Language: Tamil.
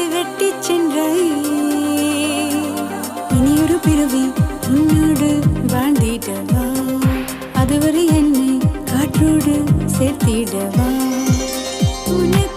காலை வெட்டி சென்ற இனியொரு பிறவி உன்னோடு வாழ்ந்திடவா? அதுவரை என்னை காற்றோடு சேர்த்திடவா? உனக்கு